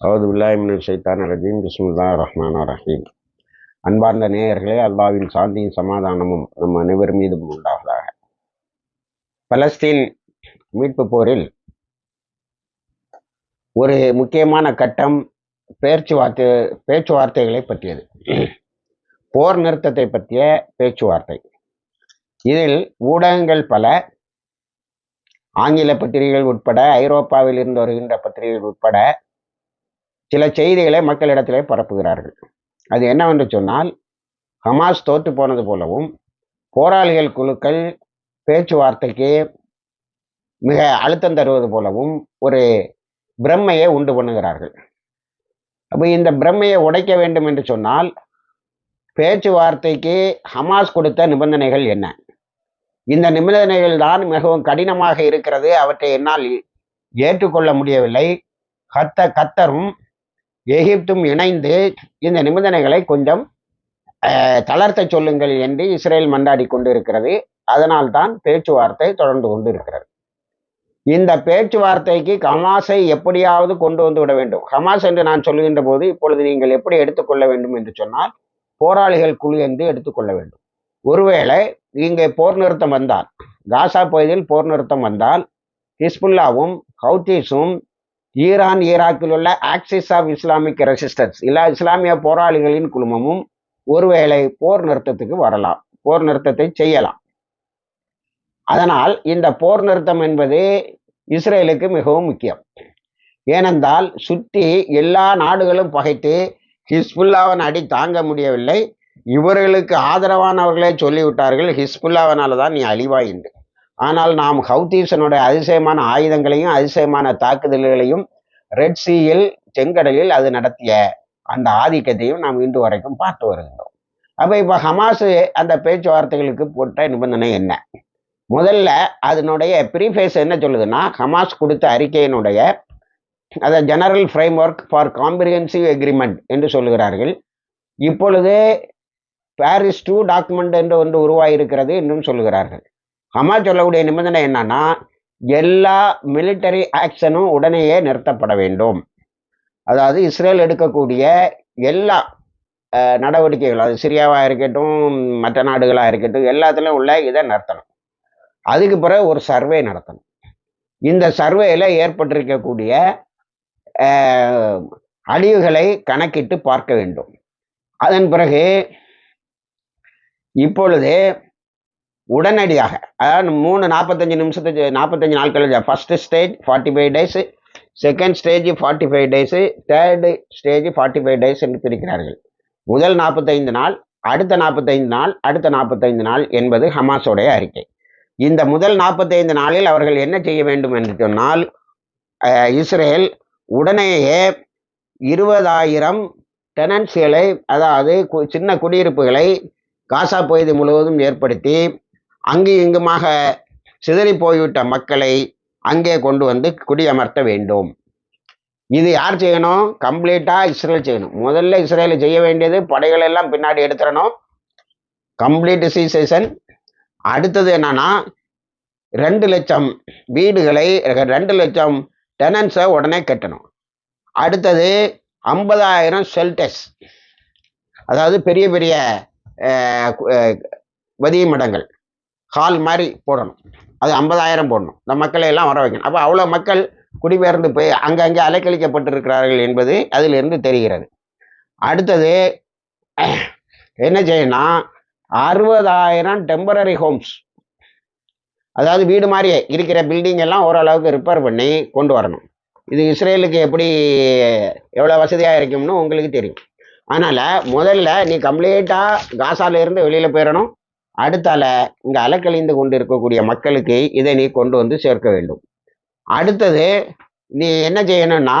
அவது பில்லாஹிமின் ஷைத்தான் ரஜீம். பிஸ்முல்லா ரஹ்மான் ரஹீம். அன்பார்ந்த நேயர்களே அல்லாவின் சாந்தியும் சமாதானமும் நம் அனைவர் மீதும் உண்டாவதாக. பலஸ்தீன் மீட்பு போரில் ஒரு முக்கியமான கட்டம் பேச்சுவார்த்தை பேச்சுவார்த்தைகளை பற்றியது. போர் நிறுத்தத்தை பற்றிய பேச்சுவார்த்தை. இதில் ஊடகங்கள் பல ஆங்கில பத்திரிகைகள் உட்பட ஐரோப்பாவில் இருந்து வருகின்ற பத்திரிகைகள் உட்பட சில செய்திகளை மக்களிடத்திலே பரப்புகிறார்கள். அது என்னவென்று சொன்னால் ஹமாஸ் தோற்று போனது போலவும் போராளிகள் குழுக்கள் பேச்சுவார்த்தைக்கு மிக அழுத்தம் தருவது போலவும் ஒரு பிரம்மையை உண்டு பண்ணுகிறார்கள். அப்போ இந்த பிரம்மையை உடைக்க வேண்டும் என்று சொன்னால் பேச்சுவார்த்தைக்கு ஹமாஸ் கொடுத்த நிபந்தனைகள் என்ன? இந்த நிபந்தனைகள் தான் மிகவும் கடினமாக இருக்கிறது. அவற்றை என்னால் ஏற்றுக்கொள்ள முடியவில்லை. கத்த கத்தரும் எகிப்தும் இணைந்து இந்த நிபந்தனைகளை கொஞ்சம் தளர்த்த சொல்லுங்கள் என்று இஸ்ரேல் மண்டாடி கொண்டு இருக்கிறது அதனால்தான் பேச்சுவார்த்தை தொடர்ந்து கொண்டு இருக்கிறது இந்த பேச்சுவார்த்தைக்கு ஹமாஸை எப்படியாவது கொண்டு வந்து விட வேண்டும். ஹமாஸ் என்று நான் சொல்லுகின்ற போது இப்பொழுது நீங்கள் எப்படி எடுத்துக்கொள்ள வேண்டும் என்று சொன்னால் போராளிகள் குழு என்று எடுத்துக்கொள்ள வேண்டும். ஒருவேளை இங்கே போர் நிறுத்தம் வந்தால் காசா பகுதியில் போர் நிறுத்தம் வந்தால் ஹிஸ்புல்லாவும் ஹவுத்தீஸும் ஈரான் ஈராக்கில் உள்ள ஆக்சிஸ் ஆஃப் இஸ்லாமிக் ரெசிஸ்டன்ஸ் இல்ல இஸ்லாமிய போராளிகளின் குழுமமும் ஒருவேளை போர் நிறுத்தத்துக்கு வரலாம். போர் நிறுத்தத்தை செய்யலாம். அதனால் இந்த போர் நிறுத்தம் என்பது இஸ்ரேலுக்கு மிகவும் முக்கியம். ஏனென்றால் சுற்றி எல்லா நாடுகளும் பகைத்து ஹிஸ்புல்லாவின் அடி தாங்க முடியவில்லை. இவர்களுக்கு ஆதரவானவர்களே சொல்லிவிட்டார்கள் ஹிஸ்புல்லாவினால தான் நீ அழிவாயின்று. ஆனால் நாம் ஹவுதீசனுடைய அதிசயமான ஆயுதங்களையும் அதிசயமான தாக்குதல்களையும் ரெட் சீயில் செங்கடலில் அது நடத்திய அந்த ஆதிக்கத்தையும் நாம் இன்று வரைக்கும் பார்த்து வருகின்றோம். அப்போ இப்போ ஹமாஸு அந்த பேச்சுவார்த்தைகளுக்கு போட்ட நிபந்தனை என்ன? முதல்ல அதனுடைய ப்ரீஃபேஸ் என்ன சொல்லுதுன்னா ஹமாஸ் கொடுத்த அறிக்கையினுடைய அதை general framework for comprehensive agreement என்று சொல்லுகிறார்கள். இப்பொழுது பாரிஸ் டூ டாக்குமெண்ட் என்று ஒன்று உருவாகியிருக்கிறது என்றும் சொல்லுகிறார்கள். ஹமாஸ் சொல்லக்கூடிய நிபந்தனை என்னன்னா எல்லா மிலிட்டரி ஆக்ஷனும் உடனேயே நிறுத்தப்பட வேண்டும். அதாவது இஸ்ரேல் எடுக்கக்கூடிய எல்லா நடவடிக்கைகள் அது சிரியாவாக இருக்கட்டும் மற்ற நாடுகளாக இருக்கட்டும் எல்லாத்துலேயும் உள்ள இதை நிறுத்தணும். அதுக்கு பிறகு ஒரு சர்வே நடத்தணும். இந்த சர்வேயில் ஏற்பட்டிருக்கக்கூடிய அழிவுகளை கணக்கிட்டு பார்க்க வேண்டும். அதன் பிறகு இப்பொழுது உடனடியாக அதாவது மூணு நாற்பத்தஞ்சு நிமிஷத்துக்கு நாற்பத்தஞ்சு நாட்கள் first stage forty five days second stage forty five days third stage forty five days என்று பிரிக்கிறார்கள். முதல் நாற்பத்தைந்து நாள் அடுத்த நாற்பத்தைந்து நாள் அடுத்த நாற்பத்தைந்து நாள் என்பது ஹமாஸோடைய அறிக்கை. இந்த முதல் நாற்பத்தைந்து நாளில் அவர்கள் என்ன செய்ய வேண்டும் என்று சொன்னால் இஸ்ரேல் உடனேயே இருபதாயிரம் டெனன்சிகளை அதாவது சின்ன குடியிருப்புகளை காசா பகுதி முழுவதும் ஏற்படுத்தி அங்கு இங்குமாக சிதறி போய்விட்ட மக்களை அங்கே கொண்டு வந்து குடியமர்த்த வேண்டும். இது யார் செய்யணும்? கம்ப்ளீட்டாக இஸ்ரேல் செய்யணும். முதல்ல இஸ்ரேல் செய்ய வேண்டியது படைகள் எல்லாம் பின்னாடி எடுத்துடணும். கம்ப்ளீட் சீசேஷன் அடுத்தது என்னன்னா ரெண்டு லட்சம் வீடுகளை ரெண்டு லட்சம் டெனன்ஸை உடனே கட்டணும். அடுத்தது ஐம்பதாயிரம் ஷெல்டர்ஸ். அதாவது பெரிய பெரிய வதியமிடங்கள் ஹால் மாதிரி போடணும். அது ஐம்பதாயிரம் போடணும். இந்த மக்களை எல்லாம் வர வைக்கணும். அப்போ அவ்வளோ மக்கள் குடிபெயர்ந்து போய் அங்கங்கே அலைக்கழிக்கப்பட்டிருக்கிறார்கள் என்பது அதிலிருந்து தெரிகிறது. அடுத்தது என்ன செய்யணும் அறுபதாயிரம் டெம்பரரி ஹோம்ஸ் அதாவது வீடு மாதிரியே இருக்கிற பில்டிங் எல்லாம் ஓரளவுக்கு ரிப்பேர் பண்ணி கொண்டு வரணும். இது இஸ்ரேலுக்கு எப்படி எவ்வளோ வசதியாக இருக்கும்னு உங்களுக்கு தெரியும். அதனால் முதல்ல நீ கம்ப்ளீட்டாக காசாலேருந்து வெளியில் போயிடணும். அடுத்தால இங்கே அலக்கழிந்து கொண்டு இருக்கக்கூடிய மக்களுக்கு இதை நீ கொண்டு வந்து சேர்க்க வேண்டும். அடுத்தது நீ என்ன செய்யணும்னா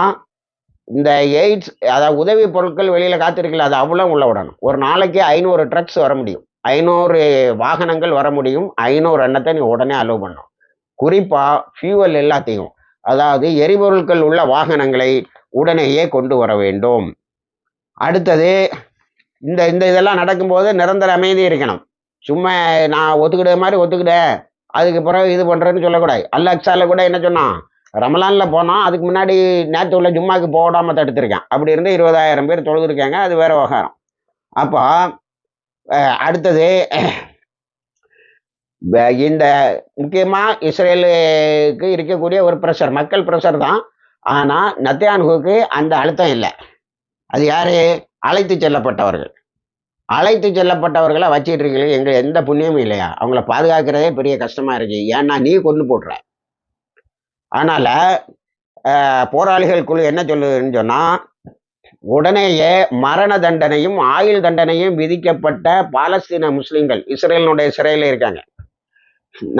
இந்த எய்ட்ஸ் அதாவது உதவி பொருட்கள் வெளியில் காத்திருக்கல அது அவ்வளோ உள்ள விடணும். ஒரு நாளைக்கு ஐநூறு ட்ரக்ஸ் வர முடியும். ஐநூறு வாகனங்கள் வர முடியும். ஐநூறு எண்ணத்தை நீ உடனே அலோவ் பண்ணும் குறிப்பாக ஃபியூவல் எல்லாத்தையும் அதாவது எரிபொருட்கள் உள்ள வாகனங்களை உடனேயே கொண்டு வர வேண்டும். அடுத்தது இந்த இந்த இதெல்லாம் நடக்கும்போது நிரந்தர அமைதி இருக்கணும். சும்மா நான் ஒத்துக்கிட மாதிரி ஒத்துக்கிட்டேன் அதுக்கு பிறகு இது பண்ணுறேன்னு சொல்லக்கூடாது. அல்ல கூட என்ன சொன்னான்? ரமலானில் போனால் அதுக்கு முன்னாடி நேற்று உள்ள ஜும்மாக்கு போடாமல் தடுத்துருக்கேன் அப்படி இருந்து இருபதாயிரம் பேர் தொழுதுருக்காங்க. அது வேற விவகாரம். அப்போ அடுத்தது இந்த முக்கியமாக இஸ்ரேலுக்கு இருக்கக்கூடிய ஒரு ப்ரெஷர் மக்கள் ப்ரெஷர் தான். ஆனால் நத்தியான்ஹுக்கு அந்த அழுத்தம் இல்லை. அது யாரு? அழைத்து செல்லப்பட்டவர்கள். அழைத்து செல்லப்பட்டவர்களை வச்சிட்டு இருக்கீங்க எங்க எந்த புண்ணியமும் இல்லையா? அவங்கள பாதுகாக்கிறதே பெரிய கஷ்டமா இருக்கு. ஏன்னா நீ கொண்டு போடுற. அதனால போராளிகள் குழு என்ன சொல்லுதுன்னு சொன்னா உடனேயே மரண தண்டனையும் ஆயுள் தண்டனையும் விதிக்கப்பட்ட பாலஸ்தீன முஸ்லிம்கள் இஸ்ரேலினுடைய சிறையில் இருக்காங்க.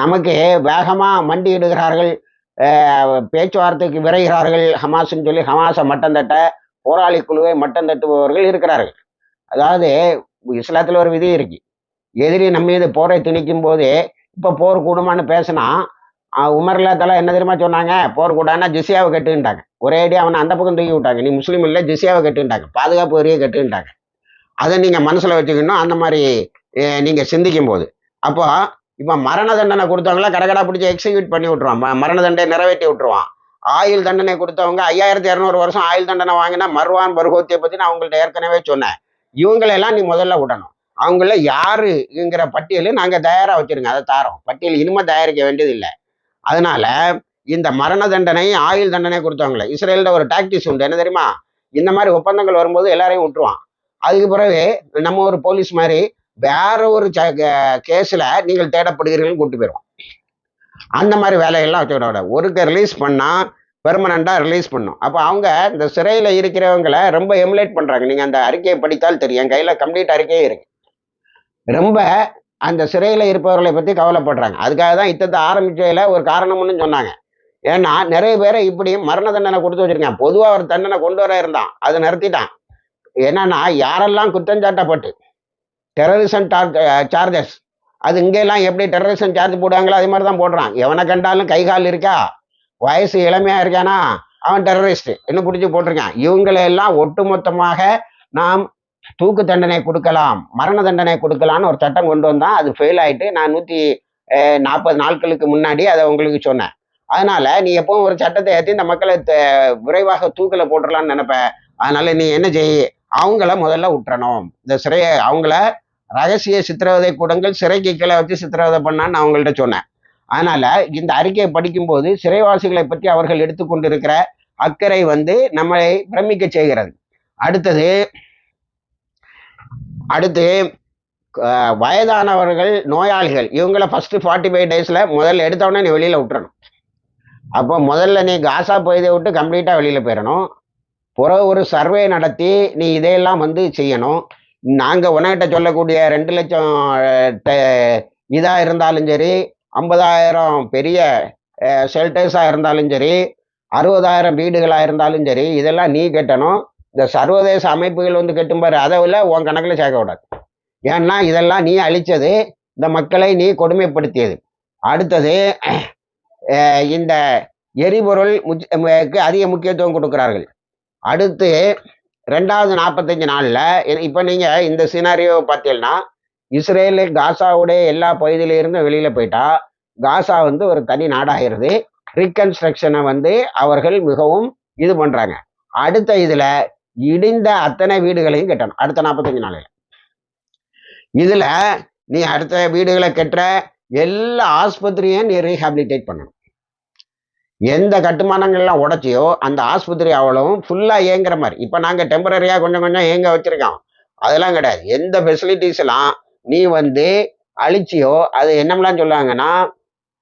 நமக்கு வேகமா மண்டியிடுகிறார்கள் இடுகிறார்கள் பேச்சுவார்த்தைக்கு விரைகிறார்கள் ஹமாஸ்ன்னு சொல்லி ஹமாஸை மட்டம் தட்ட போராளி குழுவை மட்டம் தட்டுபவர்கள் இருக்கிறார்கள். அதாவது இஸ்லாத்தில் ஒரு விதி இருக்கு. எதிரி நம்ம மீது போரை திணிக்கும் போது இப்போ போர் கூடுமான்னு பேசினா ஆஹ் தலா என்ன தெரியுமா சொன்னாங்க? போர் கூடான்னா ஜிசியாவை கட்டுன்ட்டாங்க. ஒரே அடி அவனை அந்த பக்கம் தூக்கி விட்டாங்க. நீ முஸ்லீம் இல்லை ஜிசியாவை கட்டுன்ட்டாங்க. பாதுகாப்பு வரியை கட்டுன்ட்டாங்க. அதை நீங்கள் மனசில் வச்சுக்கணும். அந்த மாதிரி நீங்கள் சிந்திக்கும் போது அப்போ இப்போ மரண தண்டனை கொடுத்தவங்கள கடகடா பிடிச்சி எக்ஸிக்யூட் பண்ணி விட்ருவான் மரண தண்டனை நிறைவேற்றி விட்டுருவான். ஆயுள் தண்டனை கொடுத்தவங்க ஐயாயிரத்தி இரநூறு வருஷம் ஆயுள் தண்டனை வாங்கினா மர்வான் பருகோத்தியை பற்றி நான் அவங்கள்ட்ட ஏற்கனவே சொன்னேன். இவங்களெல்லாம் நீ முதல்ல விடணும். அவங்கள யாருங்கிற பட்டியல் நாங்கள் தயாராக வச்சிருங்க அதை தாரோம். பட்டியல் இனிமேல் தயாரிக்க வேண்டியது இல்லை அதனால இந்த மரண தண்டனை ஆயுள் தண்டனை கொடுத்தவங்கள இஸ்ரேலில் ஒரு டாக்டிஸ் உண்டு. என்ன தெரியுமா? இந்த மாதிரி ஒப்பந்தங்கள் வரும்போது எல்லாரையும் விட்டுருவான். அதுக்கு பிறகு நம்ம ஒரு போலீஸ் மாதிரி வேற ஒரு கேஸில் நீங்கள் தேடப்படுகிறீர்கள் கூட்டு போயிடுவோம் அந்த மாதிரி வேலைகள்லாம் வச்சுக்கிட ஒருக்க ரிலீஸ் பண்ணால் பெர்மனண்ட்டாக ரிலீஸ் பண்ணும். அப்போ அவங்க இந்த சிறையில் இருக்கிறவங்களை ரொம்ப எமுலேட் பண்ணுறாங்க நீங்கள் அந்த அறிக்கையை படித்தால் தெரியும். என் கையில் கம்ப்ளீட் அறிக்கையே இருக்கு. ரொம்ப அந்த சிறையில் இருப்பவர்களை பற்றி கவலைப்படுறாங்க. அதுக்காக தான் இத்தத்தை ஆரம்பிச்சதுல ஒரு காரணம்னு சொன்னாங்க. ஏன்னா நிறைய பேரை இப்படி மரண தண்டனை கொடுத்து வச்சிருக்கேன் பொதுவாக ஒரு தண்டனை கொண்டு வர இருந்தான். அதை நிறுத்திட்டான். என்னன்னா யாரெல்லாம் குற்றஞ்சாட்டப்பட்டு டெரரிசம் சார்ஜஸ் அது இங்கெல்லாம் எப்படி டெரரிசம் சார்ஜ் போடுவாங்களோ அதே மாதிரி தான் போடுறான். எவனை கண்டாலும் கை கால் இருக்கா? வயசு இளமையா இருக்கானா? அவன் டெரரிஸ்ட் இன்னும் பிடிச்சி போட்டிருக்கான். இவங்களை எல்லாம் ஒட்டுமொத்தமாக நாம் தூக்கு தண்டனை கொடுக்கலாம் மரண தண்டனை கொடுக்கலாம்னு ஒரு சட்டம் கொண்டு வந்தான். அது ஃபெயில் ஆயிட்டு நான் நூற்றி நாற்பது நாட்களுக்கு முன்னாடி அதை உங்களுக்கு சொன்னேன். அதனால நீ எப்பவும் ஒரு சட்டத்தை ஏற்றி இந்த மக்களை விரைவாக தூக்கில போட்டுடலாம்னு நினைப்ப. அதனால நீ என்ன செய்? அவங்கள முதல்ல விட்டுறணும் இந்த சிறைய அவங்கள ரகசிய சித்திரவதை கூடங்கள் சிறைக்கு கீழே வச்சு சித்திரவதை பண்ணான்னு நான் அவங்கள்ட்ட சொன்னேன். அதனால இந்த அறிக்கையை படிக்கும்போது சிறைவாசிகளை பற்றி அவர்கள் எடுத்துக்கொண்டிருக்கிற அக்கறை வந்து நம்மளை பிரமிக்க செய்கிறது. அடுத்தது அடுத்து வயதானவர்கள் நோயாளிகள் இவங்கள ஃபஸ்ட்டு ஃபார்ட்டி ஃபைவ் டேஸில் முதல்ல எடுத்தவொடனே நீ வெளியில் விட்டுறணும். அப்போ முதல்ல நீ காசா போயதை விட்டு கம்ப்ளீட்டாக வெளியில் போயிடணும். பிறகு ஒரு சர்வே நடத்தி நீ இதையெல்லாம் வந்து செய்யணும். நாங்கள் உனக்கிட்ட சொல்லக்கூடிய ரெண்டு லட்சம் இதாக இருந்தாலும் சரி ஐம்பதாயிரம் பெரிய ஷெல்டர்ஸாக இருந்தாலும் சரி அறுபதாயிரம் வீடுகளாக இருந்தாலும் சரி இதெல்லாம் நீ கட்டணும். இந்த சர்வதேச அமைப்புகள் வந்து கட்டும் பாரு அதை விட உன் கணக்கில் சேர்க்க கூடாது. ஏன்னா இதெல்லாம் நீ அழித்தது இந்த மக்களை நீ கொடுமைப்படுத்தியது. அடுத்தது இந்த எரிபொருள் முச்- அதிக முக்கியத்துவம் கொடுக்கிறார்கள். அடுத்து ரெண்டாவது நாற்பத்தஞ்சு நாளில் இப்போ நீங்கள் இந்த சினாரியோ பார்த்தீங்கன்னா இஸ்ரேலு காசாவுடைய எல்லா பகுதியிலிருந்தும் வெளியில் போயிட்டா காசா வந்து ஒரு தனி நாடாகிறது. ரீகன்ஸ்ட்ரக்ஷனை வந்து அவர்கள் மிகவும் இது பண்ணுறாங்க அடுத்த இதில் இடிந்த அத்தனை வீடுகளையும் கட்டணும். அடுத்த நாற்பத்தஞ்சு நாளில் இதில் நீ அடுத்த வீடுகளை கட்டுற எல்லா ஆஸ்பத்திரியும் நீ ரீஹாபிலிட்டேட் பண்ணணும். எந்த கட்டுமானங்கள்லாம் உடைச்சியோ அந்த ஆஸ்பத்திரி அவ்வளவும் ஃபுல்லாக இயங்குற மாதிரி. இப்போ நாங்கள் டெம்பரரியாக கொஞ்சம் கொஞ்சம் இயங்க வச்சுருக்கோம். அதெல்லாம் கிடையாது. எந்த ஃபெசிலிட்டிஸ் எல்லாம் நீ வந்து அழிச்சியோ அது என்னமெல்லாம் சொல்லுவாங்கன்னா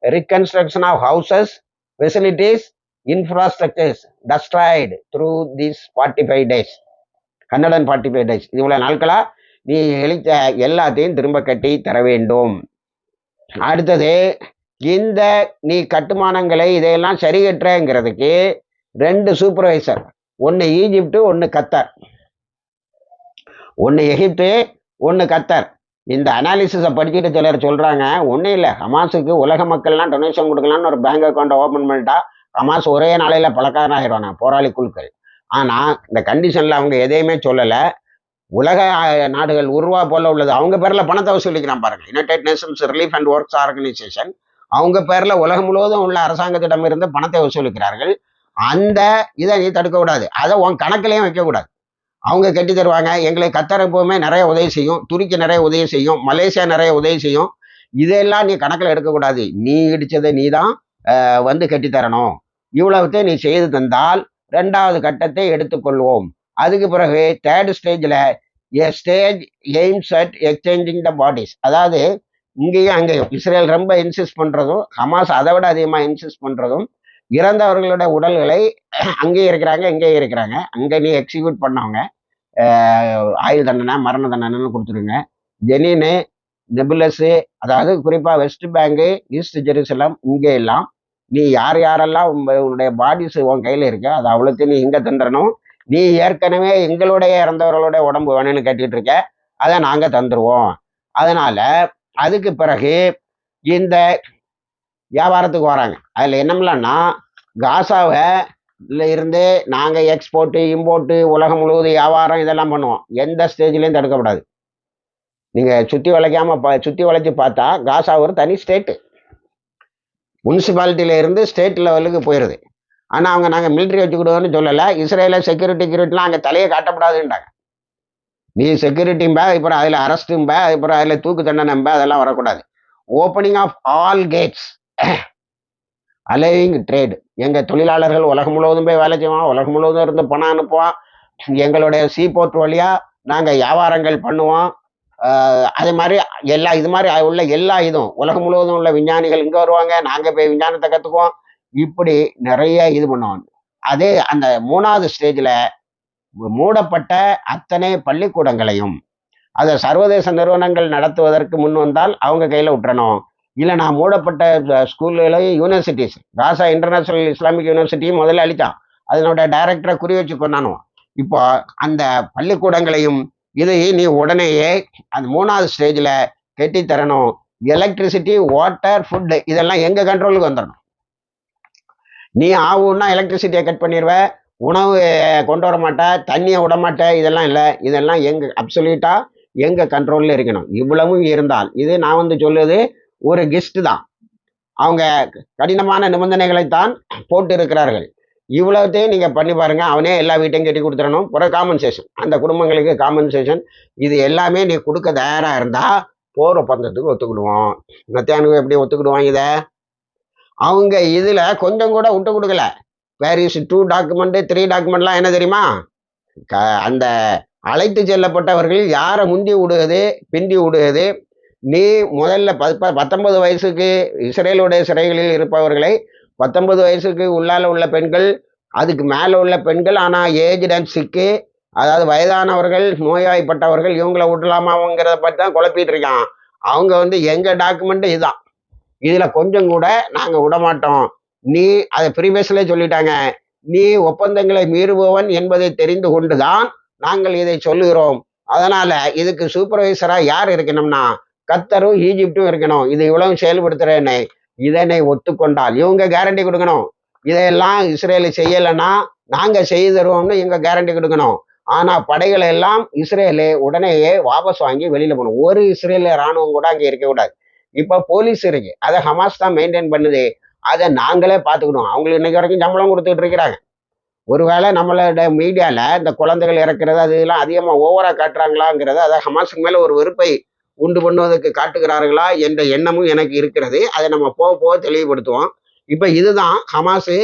reconstruction of houses facilities infrastructures destroyed through this forty five days hundred and forty five days இவ்வளோ நாட்களாக நீ எழுத்த எல்லாத்தையும் திரும்ப கட்டி தர வேண்டும். அடுத்தது இந்த நீ கட்டுமானங்களை இதையெல்லாம் சரி கட்டுறங்கிறதுக்கு ரெண்டு சூப்பர்வைசர் ஒன்று ஈஜிப்டு ஒன்று கத்தர். ஒன்று எகிப்து ஒன்று கத்தர். இந்த அனாலிசிஸை படிச்சுட்டு சிலர் சொல்கிறாங்க ஒன்றும் இல்லை. ஹமாஸுக்கு உலக மக்கள்லாம் டொனேஷன் கொடுக்கலாம்னு ஒரு பேங்க் அக்கௌண்ட்டை ஓப்பன் பண்ணிட்டா ஹமாஸ் ஒரே நாளையில் பணக்காரன் ஆகிடுவாங்க போராளி குழுக்கள். ஆனால் இந்த கண்டிஷனில் அவங்க எதையுமே சொல்லலை. உலக நாடுகள் உருவா போல உள்ளது. அவங்க பேரில் பணத்தை வசூலிக்கிறான் பாருங்க United Nations Relief and Works Organization அவங்க பேரில் உலகம் முழுவதும் உள்ள அரசாங்கத்திடம் இருந்து பணத்தை வசூலிக்கிறார்கள். அந்த இதை நீ தடுக்கக்கூடாது. அதை உன் கணக்கிலையும் வைக்கக்கூடாது. அவங்க கட்டி தருவாங்க எங்களுக்கு கத்தர் நிறைய உதவி செய்யும் துருக்கி நிறைய உதவி செய்யும் மலேசியா நிறைய உதவி செய்யும். இதெல்லாம் நீ கணக்கில் எடுக்கக்கூடாது. நீ இடித்ததை நீ தான் வந்து கட்டித்தரணும் இவ்வளவுத்தை நீ செய்து தந்தால் ரெண்டாவது கட்டத்தை எடுத்துக்கொள்வோம். அதுக்கு பிறகு தேர்ட் ஸ்டேஜில் a stage aims at exchanging the bodies அதாவது இங்கேயும் அங்கேயும். இஸ்ரேல் ரொம்ப இன்சிஸ்ட் பண்ணுறதும் ஹமாஸ் அதை விட அதிகமாக இன்சிஸ்ட் பண்ணுறதும் இறந்தவர்களோட உடல்களை அங்கேயும் இருக்கிறாங்க இங்கேயும் இருக்கிறாங்க. அங்கே நீ எக்ஸிக்யூட் பண்ணவங்க. ஆயுள் தண்டனை மரண தண்டனைன்னு கொடுத்துருங்க. ஜெனீனு நெபுலஸு அதாவது குறிப்பாக வெஸ்ட் பேங்கு ஈஸ்ட் ஜெருசலம் இங்கே எல்லாம் நீ யார் யாரெல்லாம் உன்னுடைய பாடிஸ் உன் கையில் இருக்க அது அவ்வளோத்தையும் நீ இங்கே தந்துடணும் நீ ஏற்கனவே எங்களுடைய இறந்தவர்களுடைய உடம்பு வேணும்னு கேட்டுட்டு இருக்க அதை நாங்கள் தந்துடுவோம் அதனால் அதுக்கு பிறகு இந்த வியாபாரத்துக்கு வராங்க. அதில் என்னமில்லன்னா காசாவை இருந்து நாங்கள் எக்ஸ்போர்ட்டு இம்போர்ட்டு உலகம் முழுவதும் வியாபாரம் இதெல்லாம் பண்ணுவோம். எந்த ஸ்டேஜ்லேயும் தடுக்கப்படாது. நீங்கள் சுற்றி வளைக்காமல் பா சுற்றி வளைச்சி பார்த்தா காசா ஒரு தனி ஸ்டேட்டு முனிசிபாலிட்டியில இருந்து ஸ்டேட் லெவலுக்கு போயிடுது ஆனால் அவங்க நாங்கள் மிலிட்ரி வச்சுக்கிடுவோம்னு சொல்லலை. இஸ்ரேல செக்யூரிட்டி செக்யூரிட்டிலாம் அங்கே தலையை காட்டப்படாதுன்றாங்க. நீ செக்யூரிட்டிம்ப அப்புறம் அதில் அரெஸ்ட்டும்பா அப்புறம் அதில் தூக்கு தண்டனைம்பா அதெல்லாம் வரக்கூடாது. Opening of all gates allowing trade எங்கள் தொழிலாளர்கள் உலகம் முழுவதும் போய் வேலை செய்வோம் உலகம் முழுவதும் இருந்து பணம் அனுப்புவோம் எங்களுடைய சீபோர்ட் வழியாக நாங்கள் வியாபாரங்கள் பண்ணுவோம். அதே மாதிரி எல்லா இது மாதிரி உள்ள எல்லா இதுவும். உலகம் முழுவதும் உள்ள விஞ்ஞானிகள் இங்கே வருவாங்க. நாங்கள் போய் விஞ்ஞானத்தை கற்றுக்குவோம் இப்படி நிறைய இது பண்ணுவோம் அதே அந்த மூணாவது ஸ்டேஜில் மூடப்பட்ட அத்தனை பள்ளிக்கூடங்களையும் அதை சர்வதேச நிறுவனங்கள் நடத்துவதற்கு முன் வந்தால் அவங்க கையில் விட்டுறணும். இல்லை நான் மூடப்பட்ட ஸ்கூல்லையும் யூனிவர்சிட்டிஸ் ராசா இன்டர்நேஷ்னல் இஸ்லாமிக் யூனிவர்சிட்டியும் முதல்ல அழித்தான். அதனோட டைரக்டரை குறி வச்சு கொண்டானுவோம் இப்போ அந்த பள்ளிக்கூடங்களையும் இதை நீ உடனேயே அந்த மூணாவது ஸ்டேஜில் கட்டி தரணும். எலக்ட்ரிசிட்டி வாட்டர் ஃபுட்டு இதெல்லாம் எங்கள் கண்ட்ரோலுக்கு வந்துடணும் நீ ஆகும்னா எலக்ட்ரிசிட்டியை கட் பண்ணிடுவ உணவு கொண்டு வர மாட்ட. தண்ணியை விட மாட்ட. இதெல்லாம் இல்லை. இதெல்லாம் எங்கள் அப்சல்யூட்டாக எங்கள் கண்ட்ரோலில் இருக்கணும். இவ்வளவும் இருந்தால் இது நான் வந்து சொல்லுது ஒரு கெஸ்ட் தான். அவங்க கடினமான நிபந்தனைகளைத்தான் போட்டு இருக்கிறார்கள் இவ்வளவுத்தையும் நீங்கள் பண்ணி பாருங்கள் அவனே எல்லா வீட்டையும் கட்டி கொடுத்துடணும். புற காம்பன்சேஷன் அந்த குடும்பங்களுக்கு காம்பன்சேஷன் இது எல்லாமே நீ கொடுக்க தயாராக இருந்தால் போர் ஒப்பந்தத்துக்கு ஒத்துக்கிடுவோம் நத்தியானுக்கு எப்படி ஒத்துக்கிடுவான் இதை? அவங்க இதில் கொஞ்சம் கூட விட்டு கொடுக்கல. வேரிஸ் டூ டாக்குமெண்ட்டு த்ரீ டாக்குமெண்ட்லாம் என்ன தெரியுமா? க அந்த அழைத்து செல்லப்பட்டவர்கள் யாரை முந்தி விடுவது பிந்தி விடுவது நீ முதல்ல ப ப- பத்தொன்பது வயசுக்கு இஸ்ரேலுடைய சிறைகளில் இருப்பவர்களை பத்தொன்பது வயசுக்கு உள்ளால உள்ள பெண்கள் அதுக்கு மேலே உள்ள பெண்கள் ஆனால் ஏஜ் அண்ட் அதாவது வயதானவர்கள் நோயாய்ப்பட்டவர்கள் இவங்கள விடலாமாங்கிறத பற்றி தான் குழப்பிட்டு இருக்கான். அவங்க வந்து எங்கள் டாக்குமெண்ட் இதுதான் இதில் கொஞ்சம் கூட நாங்கள் விட மாட்டோம் நீ அதை ப்ரீவியஸ்லேயே சொல்லிட்டாங்க. நீ ஒப்பந்தங்களை மீறுபவன் என்பதை தெரிந்து கொண்டுதான் நாங்கள் இதை சொல்லுகிறோம். அதனால் இதுக்கு சூப்பர்வைசராக யார் இருக்கணும்னா கத்தரும் ஈஜிப்டும் இருக்கணும். இது இவ்வளவு செயல்படுத்துறேன்னு இதனை ஒத்துக்கொண்டால் இவங்க கேரண்டி கொடுக்கணும். இதையெல்லாம் இஸ்ரேல் செய்யலைன்னா நாங்க செய்து தருவோம்னு இவங்க கேரண்டி கொடுக்கணும். ஆனா படைகளை எல்லாம் இஸ்ரேலு உடனேயே வாபஸ் வாங்கி வெளியில போகணும். ஒரு இஸ்ரேல் ராணுவம் கூட அங்கே இருக்கக்கூடாது இப்ப போலீஸ் இருக்கு. அதை ஹமாஸ் தான் மெயின்டைன் பண்ணுது. அதை நாங்களே பார்த்துக்கணும். அவங்களுக்கு இன்னைக்கு வரைக்கும் சம்பளம் கொடுத்துட்டு இருக்கிறாங்க. ஒருவேளை நம்மளோட மீடியாவில் இந்த குழந்தைகள் இறக்குறது அது இதெல்லாம் அதிகமாக ஓவராக காட்டுறாங்களாங்கிறது அதை ஹமாஸுக்கு மேலே ஒரு வெறுப்பை உண்டு பண்ணுவதற்கு காட்டுகிறார்களா என்ற எண்ணமும் எனக்கு இருக்கிறது. அதை நம்ம போக போக தெளிவுபடுத்துவோம். இப்போ இதுதான் ஹமாஸு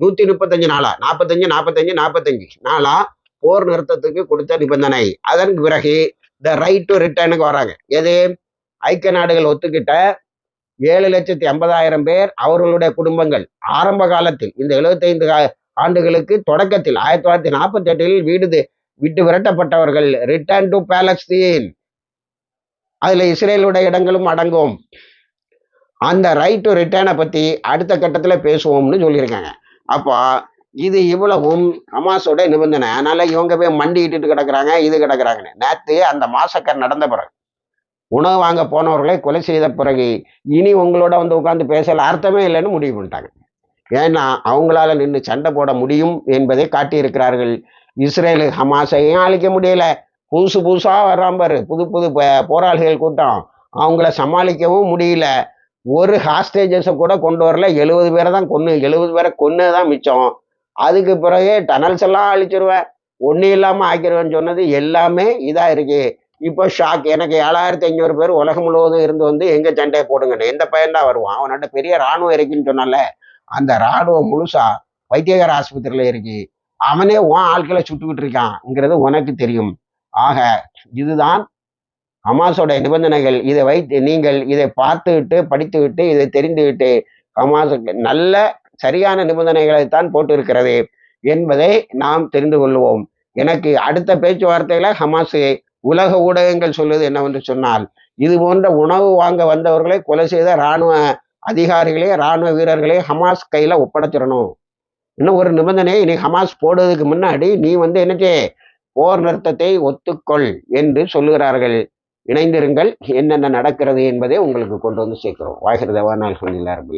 நூற்றி முப்பத்தஞ்சு நாளா? நாற்பத்தஞ்சு நாற்பத்தஞ்சு நாற்பத்தஞ்சு நாளா போர் நிறுத்தத்துக்கு கொடுத்த நிபந்தனை. அதன் பிறகு த ரைட் டு ரிட்டர்னுக்கு வராங்க. எது? ஐக்கிய நாடுகள் ஒத்துக்கிட்ட ஏழு லட்சத்தி ஐம்பதாயிரம் பேர் அவர்களுடைய குடும்பங்கள். ஆரம்ப காலத்தில் இந்த எழுபத்தைந்து ஆண்டுகளுக்கு தொடக்கத்தில் ஆயிரத்தி தொள்ளாயிரத்தி நாற்பத்தி எட்டில் வீடு விட்டு விரட்டப்பட்டவர்கள். ரிட்டர்ன் டு பேலஸ்தீன் அதுல இஸ்ரேலுடைய இடங்களும் அடங்கும். அந்த ரைட் டு ரிட்டர்னை பத்தி அடுத்த கட்டத்துல பேசுவோம்னு சொல்லியிருக்காங்க. அப்போ இது இவ்வளவும் ஹமாஸோட நிபந்தனை. அதனால இவங்க போய் மண்டி இட்டுட்டு கிடக்குறாங்க இது கிடக்குறாங்கன்னு. நேற்று அந்த மாசக்கர் நடந்த பிறகு உணவு வாங்க போனவர்களை கொலை செய்த பிறகு இனி உங்களோட வந்து உட்காந்து பேசல அர்த்தமே இல்லைன்னு முடிவு பண்ணிட்டாங்க. ஏன்னா அவங்களால நின்று சண்டை போட முடியும் என்பதை காட்டியிருக்கிறார்கள். இஸ்ரேலு ஹமாஸையும் அழிக்க முடியல? புதுசு புதுசாக வர்றான் பாரு. புது புது ப- போராளிகள் கூட்டம். அவங்கள சமாளிக்கவும் முடியல. ஒரு ஹாஸ்டேஜஸை கூட கொண்டு வரல. எழுபது பேரை தான் கொன்று எழுபது பேரை கொன்று தான் மிச்சம். அதுக்கு பிறகு டனல்ஸ் எல்லாம் அழிச்சிருவேன் ஒன்றும் இல்லாமல் ஆக்கிடுவேன்னு சொன்னது எல்லாமே இதாக இருக்கு. இப்போ ஷாக் எனக்கு ஏழாயிரத்தி ஐநூறு பேர் உலகம் முழுவதும் இருந்து வந்து எங்கே சண்டையை போடுங்கன்னு. எந்த பையன் தான் வருவான்? அவனோட பெரிய ராணுவம் இருக்குன்னு சொன்னால அந்த ராணுவம் முழுசா வைத்தியகார ஆஸ்பத்திரியில் இருக்கு. அவனே உன் ஆட்களை சுட்டுக்கிட்டு இருக்கான்ங்கிறது உனக்கு தெரியும். ஆக இதுதான் ஹமாஸோட நிபந்தனைகள். இதை வைத்து நீங்கள் இதை பார்த்துவிட்டு படித்துவிட்டு இதை தெரிந்துவிட்டு ஹமாஸுக்கு நல்ல சரியான நிபந்தனைகளை தான் போட்டிருக்கிறது என்பதை நாம் தெரிந்து கொள்வோம். எனக்கு அடுத்த பேச்சுவார்த்தையில ஹமாஸ் உலக ஊடகங்கள் சொல்வது என்னவென்று சொன்னால் இது போன்ற உணவு வாங்க வந்தவர்களை கொலை செய்த இராணுவ அதிகாரிகளே இராணுவ வீரர்களே ஹமாஸ் கையில ஒப்படைச்சிடணும். இன்னும் ஒரு நிபந்தனை நீ ஹமாஸ் போடுறதுக்கு முன்னாடி நீ வந்து என்ன போர் நிறுத்தத்தை ஒத்துக்கொள் என்று சொல்லுகிறார்கள். இணைந்திருங்கள் என்னென்ன நடக்கிறது என்பதை உங்களுக்கு கொண்டு வந்து சேர்க்கிறோம். நாள் சொல்லி எல்லாரும்